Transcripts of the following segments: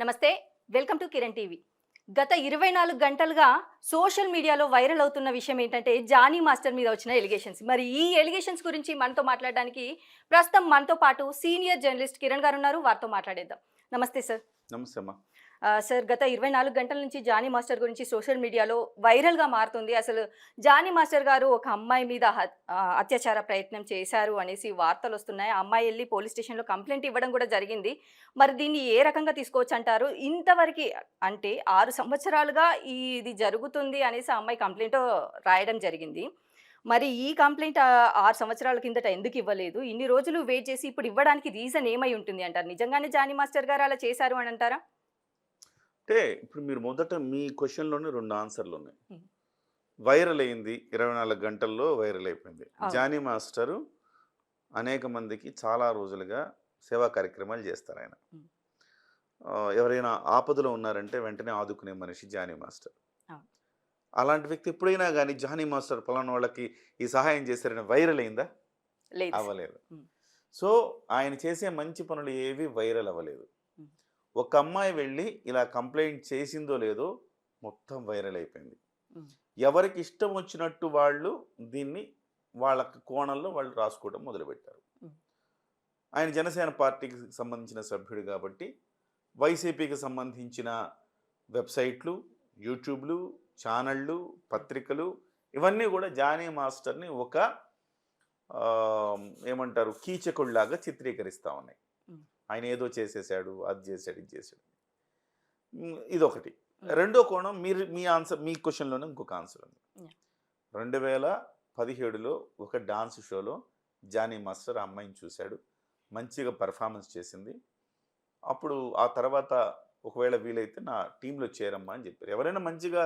నమస్తే welcome to Kiran TV. గత ఇరవై నాలుగు గంటలుగా సోషల్ మీడియాలో వైరల్ అవుతున్న విషయం ఏంటంటే జానీ మాస్టర్ మీద వచ్చిన ఎలిగేషన్స్. మరి ఈ ఎలిగేషన్స్ గురించి మనతో మాట్లాడడానికి ప్రస్తుతం మనతో పాటు సీనియర్ జర్నలిస్ట్ కిరణ్ గారు ఉన్నారు. వారితో మాట్లాడేద్దాం. నమస్తే సార్. నమస్తే అమ్మా. సార్ గత ఇరవై నాలుగు గంటల నుంచి జానీ మాస్టర్ గురించి సోషల్ మీడియాలో వైరల్గా మారుతుంది. అసలు జానీ మాస్టర్ గారు ఒక అమ్మాయి మీద అత్యాచార ప్రయత్నం చేశారు అనేసి వార్తలు వస్తున్నాయి. ఆ అమ్మాయి వెళ్ళి పోలీస్ స్టేషన్లో కంప్లైంట్ ఇవ్వడం కూడా జరిగింది. మరి దీన్ని ఏ రకంగా తీసుకోవచ్చు అంటారు? ఇంతవరకు అంటే ఆరు సంవత్సరాలుగా ఈ ఇది జరుగుతుంది అనేసి ఆ అమ్మాయి కంప్లైంట్ రాయడం జరిగింది. మరి ఈ కంప్లైంట్ ఆరు సంవత్సరాల కిందట ఎందుకు ఇవ్వలేదు? ఇన్ని రోజులు వెయిట్ చేసి ఇప్పుడు ఇవ్వడానికి రీజన్ ఏమై ఉంటుంది అంటారు? నిజంగానే జానీ మాస్టర్ గారు అలా చేశారు అని అంటారా? అంటే ఇప్పుడు మీరు మొదట మీ క్వశ్చన్లోనే రెండు ఆన్సర్లు ఉన్నాయి. వైరల్ అయింది ఇరవై నాలుగు గంటల్లో వైరల్ అయిపోయింది. జానీ మాస్టరు అనేక మందికి చాలా రోజులుగా సేవా కార్యక్రమాలు చేస్తారు ఆయన ఎవరైనా ఆపదలో ఉన్నారంటే వెంటనే ఆదుకునే మనిషి జానీ మాస్టర్. అలాంటి వ్యక్తి ఎప్పుడైనా కానీ జానీ మాస్టర్ పలానా వాళ్ళకి ఈ సహాయం చేశారని వైరల్ అయిందా. అవ్వలేదు. సో ఆయన చేసే మంచి పనులు ఏవి వైరల్ అవ్వలేదు. ఒక అమ్మాయి వెళ్ళి ఇలా కంప్లైంట్ చేసిందో లేదో మొత్తం వైరల్ అయిపోయింది. ఎవరికి ఇష్టం వచ్చినట్టు వాళ్ళు దీన్ని వాళ్ళ కోణంలో వాళ్ళు రాసుకోవడం మొదలుపెట్టారు. ఆయన జనసేన పార్టీకి సంబంధించిన సభ్యుడు కాబట్టి వైసీపీకి సంబంధించిన వెబ్సైట్లు యూట్యూబ్లు ఛానళ్ళు పత్రికలు ఇవన్నీ కూడా జానీ మాస్టర్ని ఒక ఏమంటారు కీచకుడిలాగా చిత్రీకరిస్తూ ఉన్నాయి. ఆయన ఏదో చేసేసాడు అది చేశాడు ఇది చేశాడు ఇదొకటి. రెండో కోణం మీరు మీ ఆన్సర్ మీ క్వశ్చన్లోనే ఇంకొక ఆన్సర్ ఉంది. రెండు వేల పదిహేడులో ఒక డాన్స్ షోలో జానీ మాస్టర్ ఆ అమ్మాయిని చూశాడు. మంచిగా పర్ఫార్మెన్స్ చేసింది. అప్పుడు ఆ తర్వాత ఒకవేళ వీలైతే నా టీంలో చేరమ్మా అని చెప్పారు. ఎవరైనా మంచిగా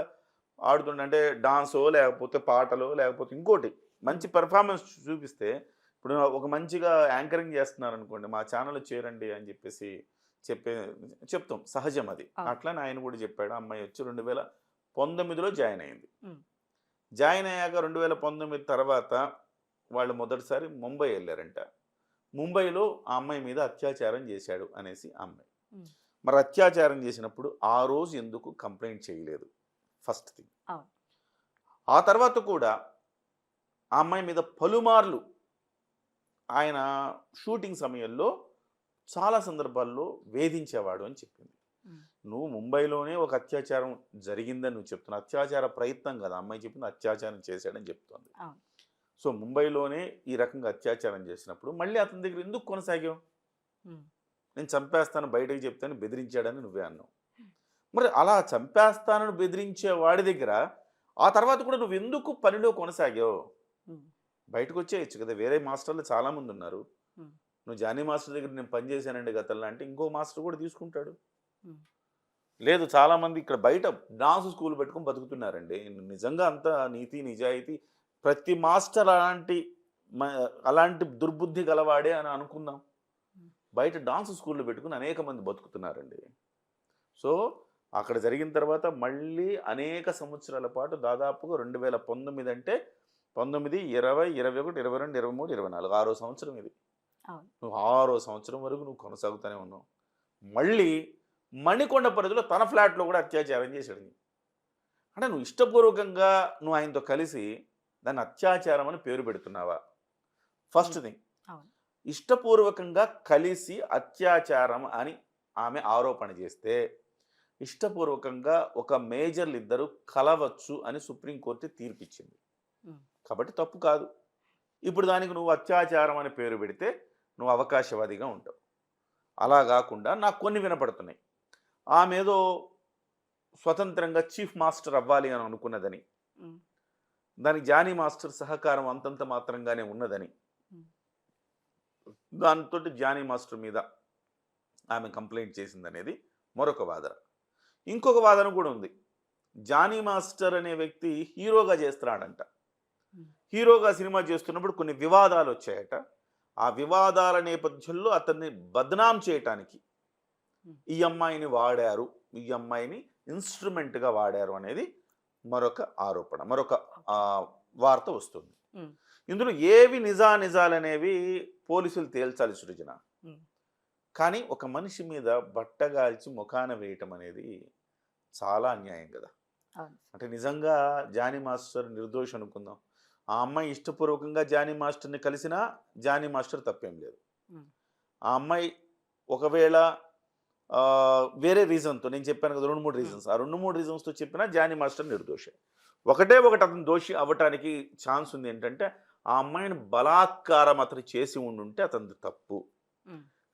ఆడుతుండే అంటే డాన్సో లేకపోతే పాటలో లేకపోతే ఇంకోటి మంచి పెర్ఫార్మెన్స్ చూపిస్తే ఇప్పుడు ఒక మంచిగా యాంకరింగ్ చేస్తున్నారు అనుకోండి మా ఛానల్ చేరండి అని చెప్పేసి చెప్పే చెప్తాం సహజం అది. అట్లనే ఆయన కూడా చెప్పాడు అమ్మాయి వచ్చి రెండు వేల పంతొమ్మిదిలో జాయిన్ అయింది. జాయిన్ అయ్యాక రెండు వేల పంతొమ్మిది తర్వాత వాళ్ళు మొదటిసారి ముంబై వెళ్ళారంట ముంబైలో ఆ అమ్మాయి మీద అత్యాచారం చేశాడు అనేసి అమ్మాయి. మరి అత్యాచారం చేసినప్పుడు ఆ రోజు ఎందుకు కంప్లైంట్ చేయలేదు ఫస్ట్ థింగ్. ఆ తర్వాత కూడా ఆ అమ్మాయి మీద పలుమార్లు ఆయన షూటింగ్ సమయంలో చాలా సందర్భాల్లో వేధించేవాడు అని చెప్పింది. నువ్వు ముంబైలోనే ఒక అత్యాచారం జరిగిందని నువ్వు చెప్తున్నావు అత్యాచార ప్రయత్నం కదా అమ్మాయి చెప్పింది అత్యాచారం చేశాడని చెప్తోంది. సో ముంబైలోనే ఈ రకంగా అత్యాచారం చేసినప్పుడు మళ్ళీ అతని దగ్గర ఎందుకు కొనసాగావు. నేను చంపేస్తాను బయటకు చెప్తాను బెదిరించాడని నువ్వే అన్నావు మరి అలా చంపేస్తానని బెదిరించే వాడి దగ్గర ఆ తర్వాత కూడా నువ్వు ఎందుకు పనిలో కొనసాగావు. బయటకు వచ్చేయచ్చు కదా వేరే మాస్టర్లు చాలామంది ఉన్నారు. నువ్వు జానీ మాస్టర్ దగ్గర నేను పని చేశానండి గతంలో అంటే ఇంకో మాస్టర్ కూడా తీసుకుంటాడు. లేదు చాలామంది ఇక్కడ బయట డాన్స్ స్కూల్ పెట్టుకొని బతుకుతున్నారండి నిజంగా అంత నీతి నిజాయితీ ప్రతి మాస్టర్ అలాంటి అలాంటి దుర్బుద్ధి గలవాడే అని అనుకుందాం. బయట డాన్స్ స్కూళ్ళు పెట్టుకుని అనేక మంది బతుకుతున్నారండి సో అక్కడ జరిగిన తర్వాత మళ్ళీ అనేక సంవత్సరాల పాటు దాదాపుగా రెండు వేల పంతొమ్మిది అంటే పంతొమ్మిది ఇరవై ఇరవై ఒకటి ఇరవై రెండు ఇరవై మూడు ఇరవై నాలుగు. ఆరో సంవత్సరం ఇది. నువ్వు ఆరో సంవత్సరం వరకు నువ్వు కొనసాగుతూనే ఉన్నావు. మళ్ళీ మణికొండ పరిధిలో తన ఫ్లాట్లో కూడా అత్యాచారం చేశాడు. అంటే నువ్వు ఇష్టపూర్వకంగా నువ్వు ఆయనతో కలిసి దాన్ని అత్యాచారం అని పేరు పెడుతున్నావా? First thing. ఇష్టపూర్వకంగా కలిసి అత్యాచారం అని ఆమె ఆరోపణ చేస్తే ఇష్టపూర్వకంగా ఒక మేజర్లు ఇద్దరు కలవచ్చు అని సుప్రీంకోర్టు తీర్పిచ్చింది. కాబట్టి తప్పు కాదు. ఇప్పుడు దానికి నువ్వు అత్యాచారం అని పేరు పెడితే నువ్వు అవకాశవాదిగా ఉంటావు. అలా కాకుండా నాకు కొన్ని వినపడుతున్నాయి. ఆమె ఏదో స్వతంత్రంగా చీఫ్ మాస్టర్ అవ్వాలి అని అనుకున్నదని. దానికి జానీ మాస్టర్ సహకారం అంతంత మాత్రంగానే ఉన్నదని. దాంతో జానీ మాస్టర్ మీద ఆమె కంప్లైంట్ చేసిందనేది మరొక వాదన. ఇంకొక వాదన కూడా ఉంది. జానీ మాస్టర్ అనే వ్యక్తి హీరోగా చేస్తున్నాడంట. హీరోగా సినిమా చేస్తున్నప్పుడు కొన్ని వివాదాలు వచ్చాయట. ఆ వివాదాల నేపథ్యంలో అతన్ని బదనాం చేయటానికి. ఈ అమ్మాయిని వాడారు. ఈ అమ్మాయిని ఇన్స్ట్రుమెంట్గా వాడారు అనేది మరొక ఆరోపణ మరొక ఆ, వార్త వస్తుంది. ఇందులో ఏవి నిజా నిజాలనేవి పోలీసులు తేల్చాలి సృజన. కానీ ఒక మనిషి మీద బట్టగాల్చి ముఖాన వేయటం అనేది చాలా అన్యాయం కదా. అంటే నిజంగా జానీ మాస్టర్ నిర్దోషి అనుకుందాం. ఆ అమ్మాయి ఇష్టపూర్వకంగా జానీ మాస్టర్ని కలిసినా జానీ మాస్టర్ తప్పేం లేదు. ఆ అమ్మాయి ఒకవేళ వేరే రీజన్తో నేను చెప్పాను కదా రెండు మూడు రీజన్స్ ఆ రెండు మూడు రీజన్స్తో చెప్పినా జానీ మాస్టర్ నిర్దోషి. ఒకటే ఒకటి అతను దోషి అవ్వటానికి ఛాన్స్ ఉంది ఏంటంటే ఆ అమ్మాయిని బలాత్కారం అతను చేసి ఉండుంటే అతని తప్పు.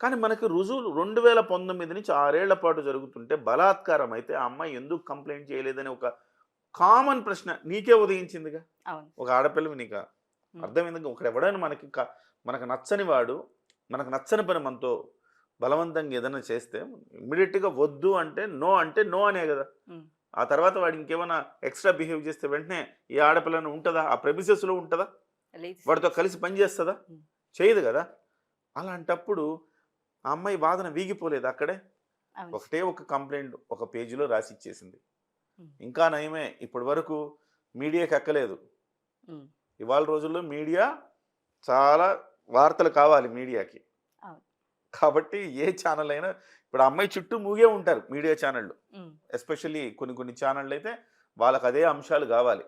కానీ మనకి రుజువులు రెండు వేల పంతొమ్మిది నుంచి ఆరేళ్ళ పాటు జరుగుతుంటే బలాత్కారం అయితే ఆ అమ్మాయి ఎందుకు కంప్లైంట్ చేయలేదని ఒక కామన్ ప్రశ్న నీకే ఉదయించిందిగా. ఒక ఆడపిల్లవి నీకు. అర్థమైంది. ఒకడు ఎవడైనా మనకి మనకు నచ్చని వాడు మనకు నచ్చని పని మనతో బలవంతంగా ఏదైనా చేస్తే ఇమ్మీడియట్గా వద్దు అంటే నో అంటే నో అనే కదా. ఆ తర్వాత వాడు ఇంకేమైనా ఎక్స్ట్రా బిహేవ్ చేస్తే వెంటనే ఈ ఆడపిల్లని ఉంటుందా? ఆ ప్రెమిసెస్లో ఉంటుందా? వాడితో కలిసి పని చేస్తుందా. చేయదు కదా. అలాంటప్పుడు ఆ అమ్మాయి వాదన వీగిపోలేదు అక్కడే? ఒకటే ఒక కంప్లైంట్ ఒక పేజీలో రాసి ఇచ్చేసింది. ఇంకా నయమే. ఇప్పటి వరకు మీడియాకి ఎక్కలేదు. ఇవాళ రోజుల్లో మీడియా చాలా వార్తలు కావాలి మీడియాకి. కాబట్టి ఏ ఛానల్ అయినా ఇప్పుడు అమ్మాయి చుట్టూ మూగే ఉంటారు మీడియా ఛానళ్ళు. ఎస్పెషల్లీ కొన్ని కొన్ని ఛానళ్ళు అయితే వాళ్ళకి అదే అంశాలు కావాలి.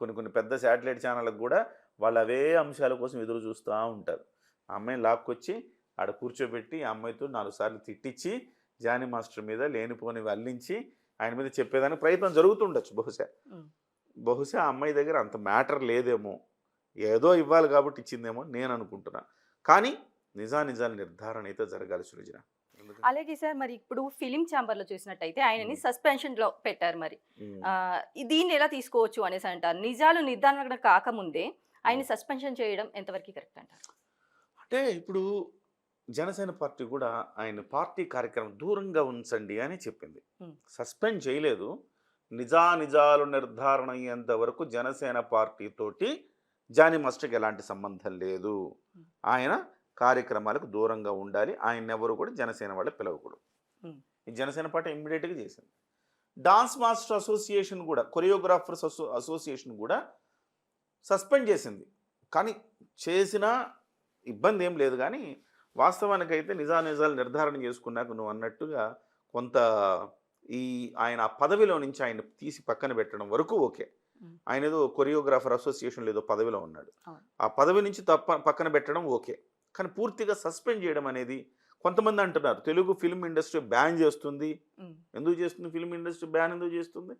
కొన్ని కొన్ని పెద్ద శాటిలైట్ ఛానళ్ళకు కూడా వాళ్ళు అవే అంశాల కోసం ఎదురు చూస్తూ ఉంటారు ఆ అమ్మాయిని లాక్కొచ్చి ఆడ కూర్చోబెట్టి ఆ అమ్మాయితో నాలుగు సార్లు తిట్టించి జానీ మాస్టర్ మీద లేనిపోనివి అల్లించి ఆయన మీద చెప్పేదానికి ప్రయత్నం జరుగుతుండొచ్చు బహుశా. బహుశా అమ్మాయి దగ్గర అంత మ్యాటర్ లేదేమో. ఏదో ఇవ్వాలి కాబట్టి ఇచ్చిందేమో నేను అనుకుంటున్నా. కానీ నిజా నిజాల నిర్ధారణ అయితే జరగాలి సృజన అలాగే సార్ మరి ఇప్పుడు ఫిలిం ఛాంబర్లో చూసినట్టయితే ఆయనని. సస్పెన్షన్లో పెట్టారు మరి. దీన్ని ఎలా తీసుకోవచ్చు అనేసి అంటారు. నిజాలు నిర్ధారణ కాకముందే ఆయన సస్పెన్షన్ చేయడం ఎంతవరకు కరెక్ట్ అంటారు? అంటే ఇప్పుడు జనసేన పార్టీ కూడా ఆయన పార్టీ కార్యక్రమం దూరంగా ఉంచండి అని చెప్పింది. సస్పెండ్ చేయలేదు. నిజానిజాలు నిర్ధారణ అయ్యేంత వరకు జనసేన పార్టీ తోటి జానీ మాస్టర్కి ఎలాంటి సంబంధం లేదు. ఆయన కార్యక్రమాలకు దూరంగా ఉండాలి ఆయన ఎవరు కూడా జనసేన వాళ్ళు పిలవకూడదు. ఈ జనసేన పార్టీ ఇమ్మీడియట్గా చేసింది డాన్స్ మాస్టర్ అసోసియేషన్ కూడా కొరియోగ్రాఫర్స్ అసో అసోసియేషన్ కూడా సస్పెండ్ చేసింది కానీ చేసిన ఇబ్బంది ఏం లేదు కానీ వాస్తవానికైతే నిజానిజాలు నిర్ధారణ చేసుకున్నాక నువ్వు అన్నట్టుగా కొంత ఈ ఆయన ఆ పదవిలో నుంచి ఆయన తీసి పక్కన పెట్టడం వరకు ఓకే. ఆయన ఏదో కొరియోగ్రాఫర్ అసోసియేషన్ ఏదో పదవిలో ఉన్నాడు. ఆ పదవి నుంచి తప్ప పక్కన పెట్టడం ఓకే. కానీ పూర్తిగా సస్పెండ్ చేయడం అనేది కొంతమంది అంటున్నారు. తెలుగు ఫిల్మ్ ఇండస్ట్రీ బ్యాన్ చేస్తుంది. ఎందుకు చేస్తుంది? ఫిల్మ్ ఇండస్ట్రీ బ్యాన్ ఎందుకు చేస్తుంది?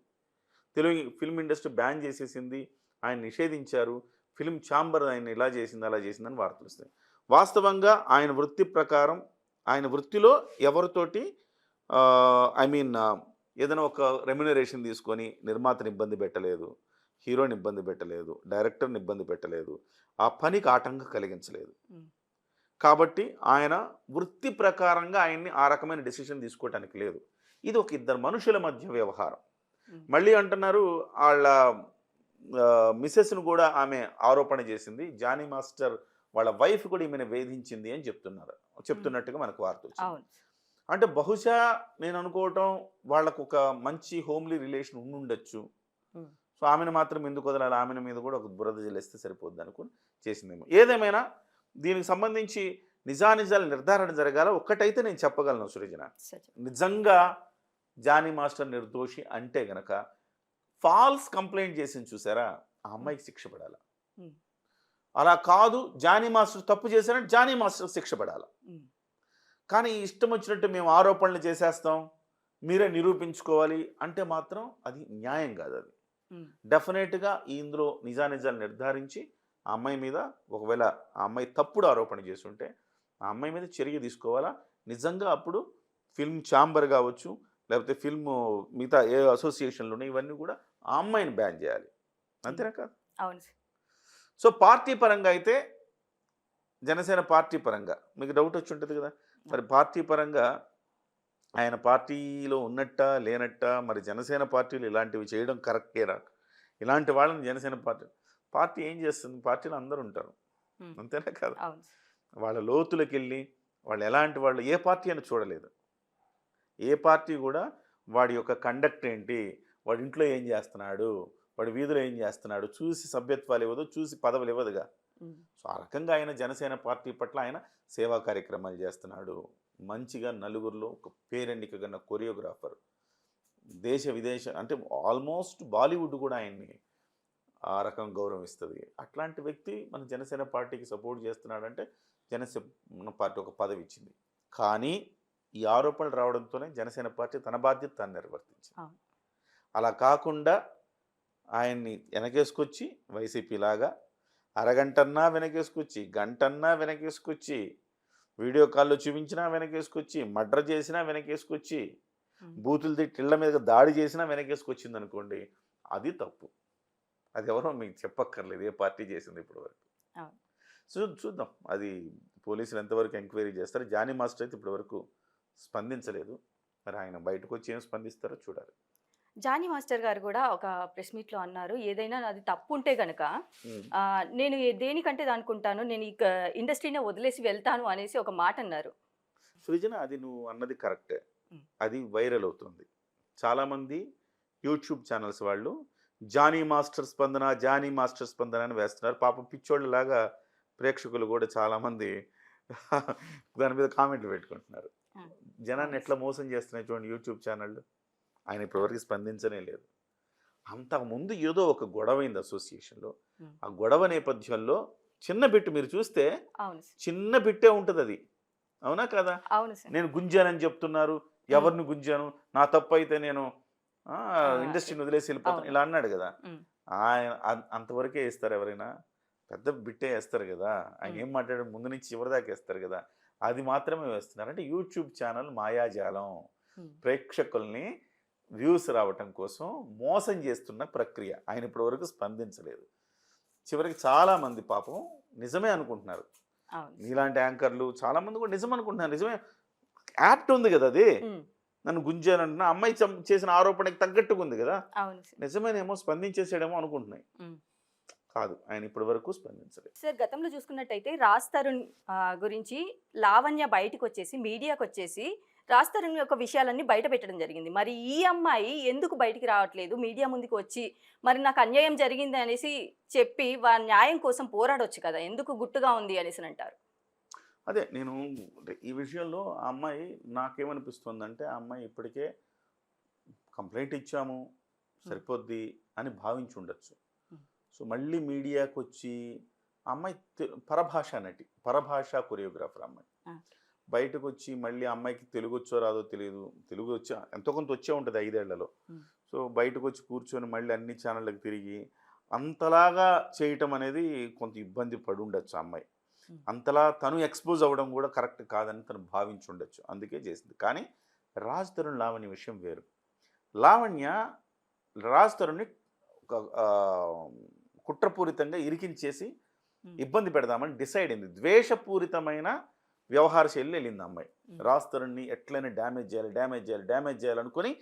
తెలుగు ఫిల్మ్ ఇండస్ట్రీ బ్యాన్ చేసేసింది. ఆయన నిషేధించారు. ఫిల్మ్ ఛాంబర్ ఆయన ఇలా చేసింది అలా చేసిందని వార్తలు వస్తాయి. వాస్తవంగా ఆయన వృత్తి ప్రకారం ఆయన వృత్తిలో ఎవరితోటి ఐ మీన్ ఏదైనా ఒక రెమ్యునరేషన్ తీసుకొని నిర్మాతని ఇబ్బంది పెట్టలేదు హీరోని ఇబ్బంది పెట్టలేదు డైరెక్టర్ని ఇబ్బంది పెట్టలేదు ఆ పనికి ఆటంకం కలిగించలేదు. కాబట్టి ఆయన వృత్తి ప్రకారంగా ఆయన్ని ఆ రకమైన డెసిషన్ తీసుకోవటానికి లేదు. ఇది ఒక ఇద్దరు మనుషుల మధ్య వ్యవహారం. మళ్ళీ అంటున్నారు వాళ్ళ మిస్సెస్ను కూడా ఆమె ఆరోపణ చేసింది జానీ మాస్టర్ వాళ్ళ వైఫ్ కూడా ఈమెను వేధించింది అని చెప్తున్నారు చెప్తున్నట్టుగా మనకు వార్త వచ్చింది. అంటే బహుశా నేను అనుకోవటం వాళ్ళకు ఒక మంచి హోమ్లీ రిలేషన్ ఉండుండొచ్చు. సో ఆమెను మాత్రం ఎందుకు వదలాలి ఆమెను మీద కూడా ఒక బురద జల్లేస్తే సరిపోద్ది అనుకుని చేసిందేమో ఏదేమైనా దీనికి సంబంధించి నిజానిజాల నిర్ధారణ జరగాల ఒక్కటైతే నేను చెప్పగలను సృజన. నిజంగా జానీ మాస్టర్ నిర్దోషి అంటే గనక ఫాల్స్ కంప్లైంట్ చేసింది చూసారా ఆ అమ్మాయికి శిక్ష పడాలి. అలా కాదు జానీ మాస్టర్ తప్పు చేశారంటే జానీ మాస్టర్ శిక్ష పడాలి. కానీ ఇష్టం వచ్చినట్టు మేము ఆరోపణలు చేసేస్తాం మీరే నిరూపించుకోవాలి అంటే మాత్రం అది న్యాయం కాదు అది. డెఫినెట్గా ఇందులో నిజానిజాలు నిర్ధారించి ఆ అమ్మాయి మీద ఒకవేళ ఆ అమ్మాయి తప్పుడు ఆరోపణ చేస్తుంటే ఆ అమ్మాయి మీద చర్య తీసుకోవాలా? నిజంగా అప్పుడు ఫిల్మ్ ఛాంబర్ కావచ్చు లేకపోతే ఫిల్మ్ మిగతా ఏ అసోసియేషన్లు ఉన్నాయి ఇవన్నీ కూడా ఆ అమ్మాయిని బ్యాన్ చేయాలి. అంతేనా కాదు? అవును సో పార్టీ పరంగా అయితే జనసేన పార్టీ పరంగా మీకు డౌట్ వచ్చి ఉంటుంది కదా? మరి పార్టీ పరంగా ఆయన పార్టీలో ఉన్నట్ట లేనట్ట మరి జనసేన పార్టీలు ఇలాంటివి చేయడం కరెక్టేరా ఇలాంటి వాళ్ళని జనసేన పార్టీ పార్టీ ఏం చేస్తుంది? పార్టీలో అందరూ ఉంటారు. అంతేనా కాదు? వాళ్ళ లోతులకు వెళ్ళి వాళ్ళు ఎలాంటి వాళ్ళు ఏ పార్టీ అని చూడలేదు. ఏ పార్టీ కూడా వాడి యొక్క కండక్ట్ ఏంటి? వాడి ఇంట్లో ఏం చేస్తున్నాడు? వాడి వీధిలో ఏం చేస్తున్నాడు? చూసి సభ్యత్వాలు ఇవ్వదు చూసి పదవులు ఇవ్వదుగా. సో ఆ రకంగా ఆయన జనసేన పార్టీ పట్ల ఆయన సేవా కార్యక్రమాలు చేస్తున్నాడు. మంచిగా నలుగురిలో ఒక పేరెన్నిక గన్న కొరియోగ్రాఫర్. దేశ విదేశ అంటే ఆల్మోస్ట్ బాలీవుడ్ కూడా ఆయన్ని ఆ రకం గౌరవిస్తుంది. అట్లాంటి వ్యక్తి మన జనసేన పార్టీకి సపోర్ట్ చేస్తున్నాడంటే జనసేన పార్టీ ఒక పదవి ఇచ్చింది. కానీ ఈ ఆరోపణలు రావడంతోనే జనసేన పార్టీ తన బాధ్యత తాను నిర్వర్తించింది. అలా కాకుండా ఆయన్ని వెనకేసుకొచ్చి వైసీపీ లాగా అరగంటన్నా వెనకేసుకొచ్చి గంటన్నా వెనకేసుకొచ్చి వీడియో కాల్లో చూపించినా వెనకేసుకొచ్చి మర్డర్ చేసినా వెనకేసుకొచ్చి. బూతులు తిట్టి ఇళ్ళ మీద దాడి చేసినా వెనకేసుకొచ్చింది అనుకోండి అది తప్పు. అది ఎవరో మీకు చెప్పక్కర్లేదు ఏ పార్టీ చేసింది ఇప్పటి వరకు. చూ చూద్దాం. అది పోలీసులు ఎంతవరకు ఎంక్వైరీ చేస్తారు జానీ మాస్టర్ అయితే ఇప్పటి వరకు స్పందించలేదు. మరి ఆయన బయటకు వచ్చి ఏం స్పందిస్తారో చూడాలి. జానీ మాస్టర్ గారు కూడా ఒక ప్రెస్ మీట్లో అన్నారు ఏదైనా అది తప్పు ఉంటే గనక నేను దేనికంటే అనుకుంటాను నేను ఈ ఇండస్ట్రీనే వదిలేసి వెళ్తాను అనేసి ఒక మాట అన్నారు. సృజన అది నువ్వు అన్నది కరెక్టే. అది వైరల్ అవుతుంది. చాలామంది యూట్యూబ్ ఛానల్స్ వాళ్ళు జానీ మాస్టర్ స్పందన జానీ మాస్టర్ స్పందన అని వేస్తున్నారు. పాపం పిచ్చోళ్ళలాగా ప్రేక్షకులు కూడా చాలామంది దాని మీద కామెంట్లు పెట్టుకుంటున్నారు. జనాన్ని ఎట్లా మోసం చేస్తున్నాయి చూడండి యూట్యూబ్ ఛానళ్ళు. ఆయన ఇప్పటివరకు స్పందించనే లేదు. అంతకుముందు ఏదో ఒక గొడవ అయింది అసోసియేషన్లో. ఆ గొడవ నేపథ్యంలో చిన్న బిట్టు మీరు చూస్తే చిన్న బిట్టే ఉంటుంది అది అవునా కదా నేను గుంజానని చెప్తున్నారు. ఎవరిని గుంజాను? నా తప్పు అయితే నేను ఆ, ఇండస్ట్రీని వదిలేసి వెళ్ళిపోతాను. ఇలా అన్నాడు కదా. ఆయన అంతవరకే వేస్తారు ఎవరైనా? పెద్ద బిట్టే వేస్తారు కదా. ఆయన. ఏం మాట్లాడారు ముందు నుంచి చివరి దాకా వేస్తారు కదా. అది మాత్రమే వేస్తున్నారు. అంటే యూట్యూబ్ ఛానల్ మాయాజాలం. ప్రేక్షకుల్ని వ్యూస్ రావటం కోసం మోసం చేస్తున్న ప్రక్రియ. ఆయన ఇప్పటి వరకు స్పందించలేదు. చివరికి చాలా మంది పాపం నిజమే అనుకుంటున్నారు. నీలాంటి యాంకర్లు చాలా మంది కూడా నిజం అనుకుంటున్నారు. నిజమే. యాప్ట్ ఉంది కదా అది. నన్ను గుంజానంటున్నా అమ్మాయి చేసిన ఆరోపణకి తగ్గట్టుగా ఉంది కదా. నిజమేనేమో స్పందించేసాడేమో అనుకుంటున్నాయి. కాదు ఆయన ఇప్పటి వరకు స్పందించలేదు. సార్ గతంలో చూసుకున్నట్టయితే రాజ్ తరుణ్ గురించి లావణ్య బయటకు వచ్చేసి మీడియాకు వచ్చేసి రాజ్ తరుణ్ యొక్క విషయాలన్నీ బయట పెట్టడం జరిగింది. మరి ఈ అమ్మాయి ఎందుకు బయటికి రావట్లేదు? మీడియా ముందుకు వచ్చి మరి నాకు అన్యాయం జరిగింది అనేసి చెప్పి వా న్యాయం కోసం పోరాడొచ్చు కదా? ఎందుకు గుట్టుగా ఉంది అనేసి అంటారు. అదే నేను ఈ విషయంలో ఆ అమ్మాయి నాకేమనిపిస్తుందంటే ఆ అమ్మాయి ఇప్పటికే కంప్లైంట్ ఇచ్చాము సరిపోద్ది అని భావించి ఉండొచ్చు. సో మళ్ళీ మీడియాకి వచ్చి అమ్మాయి పరభాష నటి పరభాష కొరియోగ్రాఫర్ అమ్మాయి. బయటకు వచ్చి మళ్ళీ అమ్మాయికి తెలుగు వచ్చో రాదో తెలియదు తెలుగు వచ్చా ఎంతో కొంత వచ్చే ఉంటుంది ఐదేళ్ళలో. సో బయటకు వచ్చి కూర్చొని మళ్ళీ అన్ని ఛానళ్ళకి తిరిగి అంతలాగా చేయటం అనేది కొంత ఇబ్బంది పడి ఉండొచ్చు అమ్మాయి. అంతలా తను ఎక్స్పోజ్ అవ్వడం కూడా కరెక్ట్ కాదని తను భావించి ఉండొచ్చు అందుకే చేసింది. కానీ రాజ్ తరుణ్ లావణ్య విషయం వేరు. లావణ్య రాజ్ తరుణ్ని కుట్రపూరితంగా ఇరికించేసి. ఇబ్బంది పెడదామని డిసైడ్ అయింది. ద్వేషపూరితమైన వ్యవహార శైలి వెళ్ళింది అమ్మాయి. రాజ్ తరుణ్ని ఎట్లయినా డ్యామేజ్ చేయాలి డ్యామేజ్ చేయాలి డ్యామేజ్ చేయాలనుకుని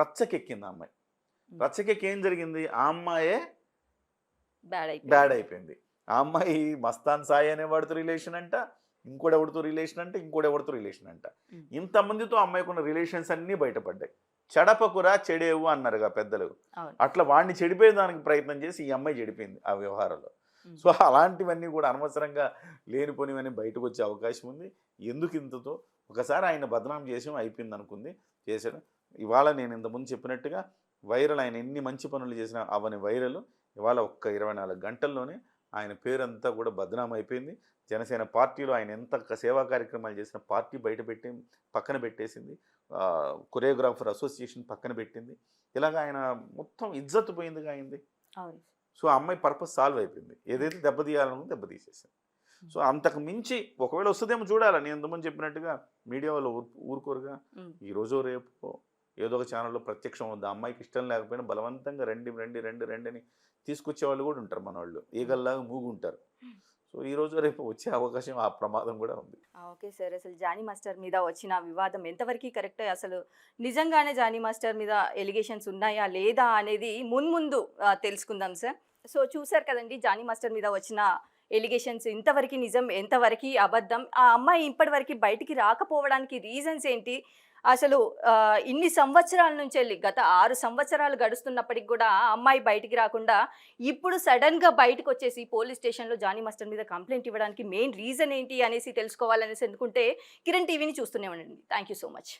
రచ్చకెక్కింది అమ్మాయి. రచ్చకెక్కి ఏం జరిగింది? ఆ అమ్మాయే బ్యాడ్ అయిపోయింది. ఆ అమ్మాయి మస్తాన్ సాయి అనేవాడితో రిలేషన్ అంట ఇంకోడెవడితో రిలేషన్ అంటే ఇంకోడెవడితో రిలేషన్ అంట. ఇంతమందితో అమ్మాయికి ఉన్న రిలేషన్స్ అన్నీ బయటపడ్డాయి. చెడపకురా చెడేవు అన్నారుగా పెద్దలు. అట్లా వాడిని చెడిపోయేదానికి ప్రయత్నం చేసి ఈ అమ్మాయి చెడిపోయింది ఆ వ్యవహారంలో. సో అలాంటివన్నీ కూడా అనవసరంగా లేనిపోనివన్నీ బయటకు వచ్చే అవకాశం ఉంది ఎందుకు ఇంతతో? ఒకసారి ఆయన బదనాం చేసాం అయిపోయింది అనుకుంది చేశాడు. ఇవాళ నేను ఇంతకుముందు చెప్పినట్టుగా వైరల్ ఆయన ఎన్ని మంచి పనులు చేసినా అవని వైరల్ ఇవాళ ఒక్క ఇరవై నాలుగు గంటల్లోనే ఆయన పేరంతా కూడా బదనాం అయిపోయింది. జనసేన పార్టీలో ఆయన ఎంత సేవా కార్యక్రమాలు చేసిన పార్టీ బయట పెట్టి పక్కన పెట్టేసింది. కొరియోగ్రాఫర్ అసోసియేషన్ పక్కన పెట్టింది. ఇలాగ ఆయన మొత్తం ఇజ్జత్ పోయిందిగా అయింది. సో ఆ అమ్మాయి పర్పస్ సాల్వ్ అయిపోయింది. ఏదైతే దెబ్బతీయాలనుకుందో దెబ్బతీసేసింది సో అంతకు మించి ఒకవేళ వస్తుందేమో చూడాలి. నేను ఎంతమంది చెప్పినట్టుగా మీడియా వాళ్ళు ఊరు ఊరుకోరుగా. ఉమ్. ఈ రోజు రేపు ఏదో ఒక ఛానల్లో ప్రత్యక్షం అవుద్ది. అమ్మాయికి ఇష్టం లేకపోయినా బలవంతంగా రండి రండి రండి రండి అని తీసుకొచ్చే వాళ్ళు కూడా ఉంటారు మన వాళ్ళు ఈగల్లాగా మూగుంటారు. సో ఈ రోజు రేపు వచ్చే అవకాశం ఆ ప్రమాదం కూడా ఉంది. Okay sir. అసలు జానీ మాస్టర్ మీద వచ్చిన వివాదం ఎంతవరకు కరెక్ట్? అసలు నిజంగానే జానీ మాస్టర్ మీద ఎలిగేషన్స్ ఉన్నాయా లేదా అనేది మున్ముందు తెలుసుకుందాం సార్. సో చూసారు కదండి జానీ మాస్టర్ మీద వచ్చిన ఎలిగేషన్స్ ఇంతవరకు నిజం ఎంతవరకు అబద్ధం. ఆ అమ్మాయి ఇప్పటివరకు బయటికి రాకపోవడానికి రీజన్స్ ఏంటి? అసలు ఇన్ని సంవత్సరాల నుంచి వెళ్ళి గత ఆరు సంవత్సరాలు గడుస్తున్నప్పటికి కూడా ఆ అమ్మాయి బయటికి రాకుండా ఇప్పుడు సడన్గా బయటకు వచ్చేసి పోలీస్ స్టేషన్లో జానీ మాస్టర్ మీద కంప్లైంట్ ఇవ్వడానికి మెయిన్ రీజన్ ఏంటి అనేసి తెలుసుకోవాలనేసి ఎందుకుంటే కిరణ్ టీవీని చూస్తూనే ఉండండి. Thank you so much.